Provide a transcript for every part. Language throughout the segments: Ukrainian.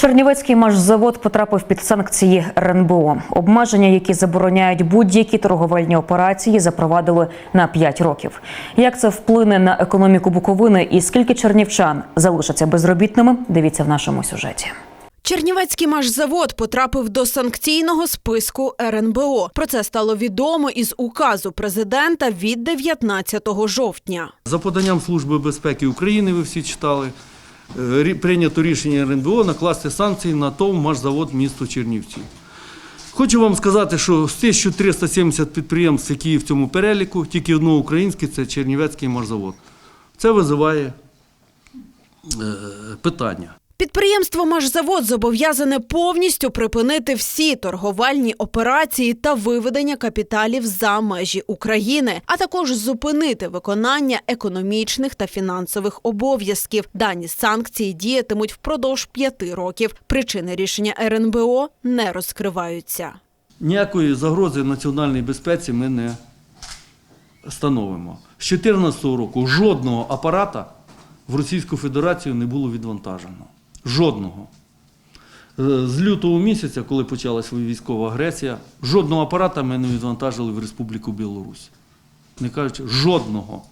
Чернівецький машзавод потрапив під санкції РНБО. Обмеження, які забороняють будь-які торговельні операції, запровадили на 5 років. Як це вплине на економіку Буковини і скільки чернівчан залишаться безробітними? Дивіться в нашому сюжеті. Чернівецький машзавод потрапив до санкційного списку РНБО. Про це стало відомо із указу президента від 19 жовтня. За поданням Служби безпеки України, ви всі читали, прийнято рішення РНБО накласти санкції на ТОВ «Машзавод» місто Чернівці. Хочу вам сказати, що з 1370 підприємств, які є в цьому переліку, тільки одно українське це Чернівецький машзавод. Це визиває е, питання. Підприємство «Машзавод» зобов'язане повністю припинити всі торговельні операції та виведення капіталів за межі України, а також зупинити виконання економічних та фінансових обов'язків. Дані санкції діятимуть впродовж п'яти років. Причини рішення РНБО не розкриваються. Ніякої загрози національній безпеці ми не становимо. З 2014 року жодного апарата в Російську Федерацію не було відвантажено. Жодного. Е, З лютого місяця, коли почалася військова агресія, жодного апарата ми не відвантажили в Республіку Білорусь. Не кажучи, жодного.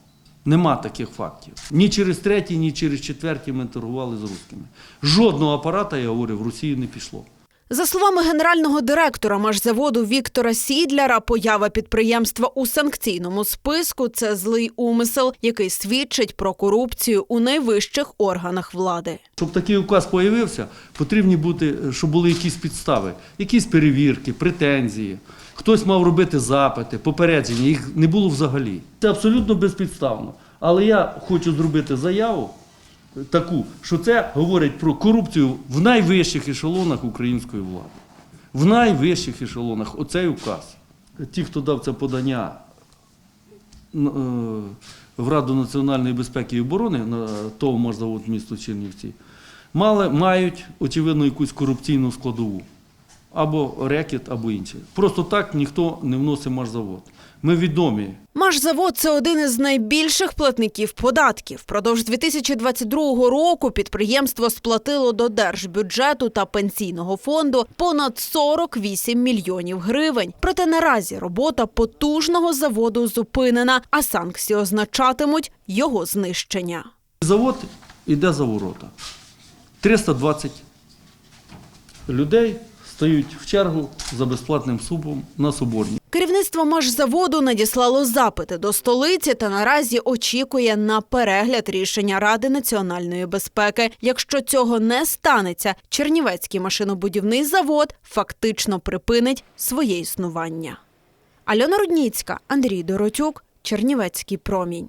Нема таких фактів. Ні через третій, ні через четвертій ми торгували з русскими. Жодного апарата, я говорю, в Росію не пішло. За словами генерального директора машзаводу Віктора Сідляра, поява підприємства у санкційному списку це злий умисел, який свідчить про корупцію у найвищих органах влади. Щоб такий указ появився, потрібні бути, щоб були якісь підстави, якісь перевірки, претензії. Хтось мав робити запити, попередження, їх не було взагалі. Це абсолютно безпідставно. Але я хочу зробити заяву таку, що це говорить про корупцію в найвищих ешелонах української влади. В найвищих ешелонах. Оцей указ. Ті, хто дав це подання е, в Раду національної безпеки і оборони на ТОВ «Машзавод» місто Чернівці, мали, мають, очевидно, якусь корупційну складову. Або рекет, або інше. Просто так ніхто не вносить машзавод. Ми відомі Машзавод це один із найбільших платників податків. Продовж 2022 року підприємство сплатило до держбюджету та пенсійного фонду понад 48 мільйонів гривень. Проте наразі робота потужного заводу зупинена, а санкції означатимуть його знищення. Завод іде за ворота. 320 людей стають в чергу за безплатним супом на Соборній. Керівництво машзаводу надіслало запити до столиці та наразі очікує на перегляд рішення Ради національної безпеки. Якщо цього не станеться, Чернівецький машинобудівний завод фактично припинить своє існування. Альона Рудніцька, Андрій Доротюк, Чернівецький промінь.